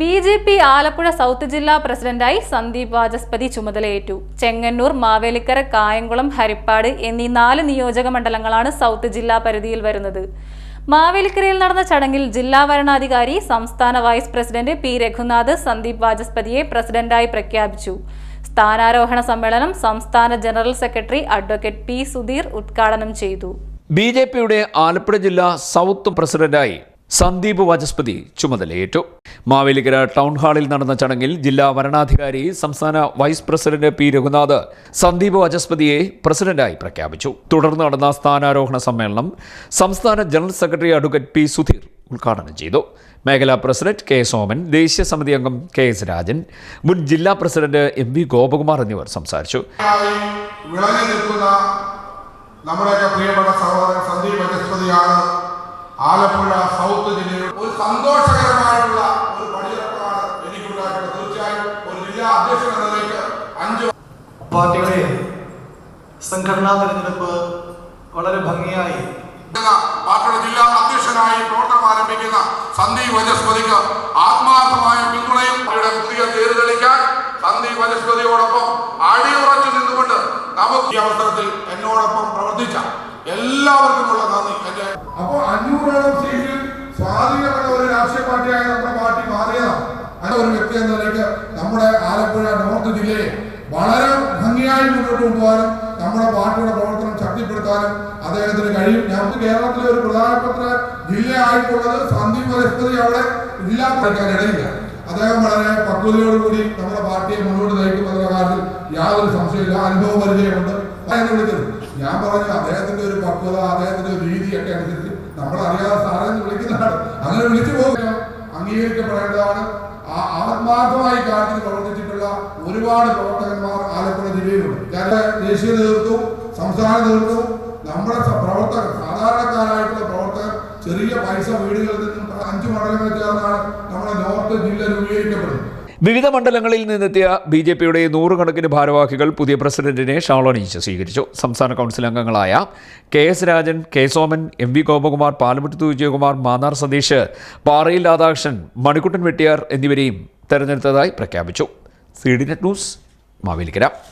B J P Alappuzha south ജില്ലാ പ്രസിഡന്റായി സന്ദീപ് വാചസ്പതി ചുമതലയേറ്റു. ചെങ്ങന്നൂർ മാവേലിക്കര കായംകുളം ഹരിപ്പാട് എന്നീ നാല് നിയോജക മണ്ഡലങ്ങളാണ് സൗത്ത് ജില്ലാ പരിധിയിൽ വരുന്നത്. മാവേലിക്കരയിൽ നടന്ന ചടങ്ങിൽ ജില്ലാ വരണാധികാരി സംസ്ഥാന vice president P Raghunath Sandeep വാചസ്പതിയെ പ്രസിഡന്റായി പ്രഖ്യാപിച്ചു. സ്ഥാനാരോഹണ സമ്മേളനം സംസ്ഥാന general secretary advocate P Sudheer ഉദ്ഘാടനം ചെയ്തു. ബി ആലപ്പുഴ ജില്ലാ സൗത്ത് പ്രസിഡന്റായി സന്ദീപ് വാചസ്പതി ചുമതലയേറ്റു. മാവേലിക്കര ടൗൺ ഹാളിൽ നടന്ന ചടങ്ങിൽ ജില്ലാ വരണാധികാരി സംസ്ഥാന vice president P. Raghunath Sandeep വാചസ്പതിയെ പ്രസിഡന്റായി പ്രഖ്യാപിച്ചു. തുടർന്ന് നടന്ന സ്ഥാനാരോഹണ സമ്മേളനം സംസ്ഥാന general secretary advocate P. Sudheer ഉദ്ഘാടനം ചെയ്തു. മേഖലാ പ്രസിഡന്റ് കെ. സോമൻ ദേശീയ സമിതി അംഗം കെ. എസ്. രാജൻ മുൻ ജില്ലാ പ്രസിഡന്റ് എം. വി. ഗോപകുമാർ എന്നിവർ സംസാരിച്ചു. നമ്മുടെയൊക്കെ പ്രിയപ്പെട്ട സഹോദരൻ സന്ദീപ് വനസ്പതിയാണ് ആലപ്പുഴ സൗത്ത് ജില്ലയിൽ ഒരു സന്തോഷകരമായിട്ടുള്ള ഒരു പടിയിറക്കമാണ് എനിക്കുണ്ടായിട്ടുള്ളത്. തീർച്ചയായും ഒരു ജില്ലാ അധ്യക്ഷൻ എന്ന നിലയ്ക്ക് അഞ്ച് പാർട്ടിയുടെ സംഘടനാ തെരഞ്ഞെടുപ്പ് വളരെ ഭംഗിയായി. പാർട്ടിയുടെ ജില്ലാ അധ്യക്ഷനായി പ്രവർത്തനം ആരംഭിക്കുന്ന സന്ദീപ് വനസ്പതിക്ക് ആത്മാർത്ഥമായ പിന്തുണയും അവരുടെ പുതിയ പേര് തെളിക്കാൻ സന്ദീപ് വനസ്പതിയോടൊപ്പം അടിയുറച്ചു നിന്നുകൊണ്ട് നമുക്ക് ഈ അവസരത്തിൽ എന്നോടൊപ്പം പ്രവർത്തിച്ച എല്ലാവർക്കുമുള്ള നന്ദി. എന്റെ അപ്പോൾ അഞ്ഞൂറോളം സീറ്റിൽ സ്വാധീനമുള്ള ഒരു രാഷ്ട്രീയ പാർട്ടിയായി നമ്മുടെ പാർട്ടി മാറിയതാണ് അങ്ങനെ ഒരു വ്യക്തി എന്ന നിലയ്ക്ക് നമ്മുടെ ആലപ്പുഴ നോർത്ത് ജില്ലയെ വളരെ ഭംഗിയായി മുന്നോട്ട് കൊണ്ടുപോകാനും നമ്മുടെ പാർട്ടിയുടെ പ്രവർത്തനം ശക്തിപ്പെടുത്താനും അദ്ദേഹത്തിന് കഴിയും. ഞങ്ങൾക്ക് കേരളത്തിലെ ഒരു പ്രധാനപ്പെട്ട ജില്ലയായിട്ടുള്ളത് സന്ദീപ് വനസ്പതി അവിടെ ഇല്ലാത്ത ഇടയില്ല അദ്ദേഹം വളരെ പക്വതയോടുകൂടി നമ്മുടെ പാർട്ടിയെ മുന്നോട്ട് നയിക്കുമെന്ന കാര്യത്തിൽ യാതൊരു സംശയമില്ല. അനുഭവ പരിചയമുണ്ട്. വിളിച്ചത് ഞാൻ പറഞ്ഞു അദ്ദേഹത്തിന്റെ ഒരു പക്വത അദ്ദേഹത്തിന്റെ ഒരു രീതിയൊക്കെ അനുസരിച്ച് നമ്മൾ അറിയാതെ സാറേ വിളിക്കുന്നതാണ്. അങ്ങനെ വിളിച്ചു പോകുക അംഗീകരിക്കപ്പെടേണ്ടതാണ്. ആ ആത്മാർത്ഥമായി കാര്യത്തിൽ പ്രവർത്തിച്ചിട്ടുള്ള ഒരുപാട് പ്രവർത്തകന്മാർ ആലപ്പുഴ ജില്ലയിലുണ്ട്. കേരള ദേശീയ നേതൃത്വവും സംസ്ഥാന നേതൃത്വവും നമ്മുടെ പ്രവർത്തകർ സാധാരണക്കാരായിട്ടുള്ള പ്രവർത്തകർ ചെറിയ പൈസ വീടുകളിൽ നിന്നും അഞ്ചു മണ്ഡലങ്ങൾ ചേർന്നാണ് നമ്മുടെ നോർത്ത് ജില്ല രൂപീകരിക്കപ്പെടുന്നത്. വിവിധ മണ്ഡലങ്ങളിൽ നിന്നെത്തിയ ബി ജെ പിയുടെ നൂറുകണക്കിന് ഭാരവാഹികൾ പുതിയ പ്രസിഡന്റിനെ ഷാളണിയിച്ച് സ്വീകരിച്ചു. സംസ്ഥാന കൗൺസിൽ അംഗങ്ങളായ K S Rajan K Soman M V Gopakumar Palamuttath Vijayakumar Mannar Satheesh Parayil Radhakrishnan Manikkuttan Vettiyar എന്നിവരെയും തെരഞ്ഞെടുത്തതായി പ്രഖ്യാപിച്ചു. C D net news Mavelikkara.